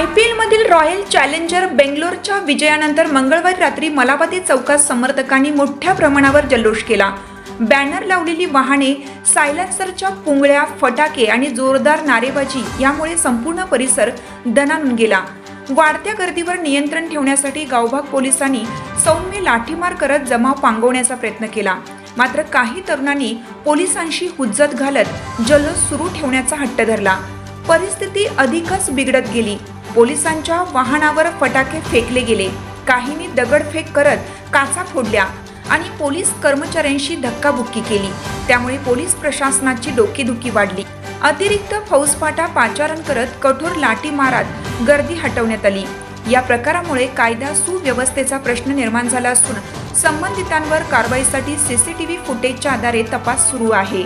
I P एलमधील royal challenger बेंगलोरच्या विजयानंतर मंगळवारी रात्री मलापती चौकात समर्थकांनी मोठ्या प्रमाणावर जल्लोष केला. बॅनर लावलेली वाहने सायलेन्सरच्या पुंगळ्या फटाके आणि जोरदार नारेबाजी यामुळे संपूर्ण परिसर दणानून गेला. वाढत्या गर्दीवर नियंत्रण ठेवण्यासाठी गावभाग पोलिसांनी सौम्य लाठीमार करत जमाव पांगवण्याचा प्रयत्न केला. मात्र काही तरुणांनी पोलिसांशी हुज्जत घालत जल्लोष सुरू ठेवण्याचा हट्ट धरला. परिस्थिती अधिकच बिघडत गेली. पोलिसांच्या वाहनावर फटाके फेकले गेले. काहींनी दगडफेक करत काचा फोडल्या आणि पोलीस कर्मचाऱ्यांशी धक्काबुक्की केली. त्यामुळे पोलीस प्रशासनाची डोकेदुखी वाढली. अतिरिक्त फौजफाटा पाचारण करत कठोर लाठीमारात गर्दी हटवण्यात आली. या प्रकारामुळे कायदा सुव्यवस्थेचा प्रश्न निर्माण झाला असून संबंधितांवर कारवाईसाठी सीसीटीव्ही फुटेजच्या आधारे तपास सुरू आहे.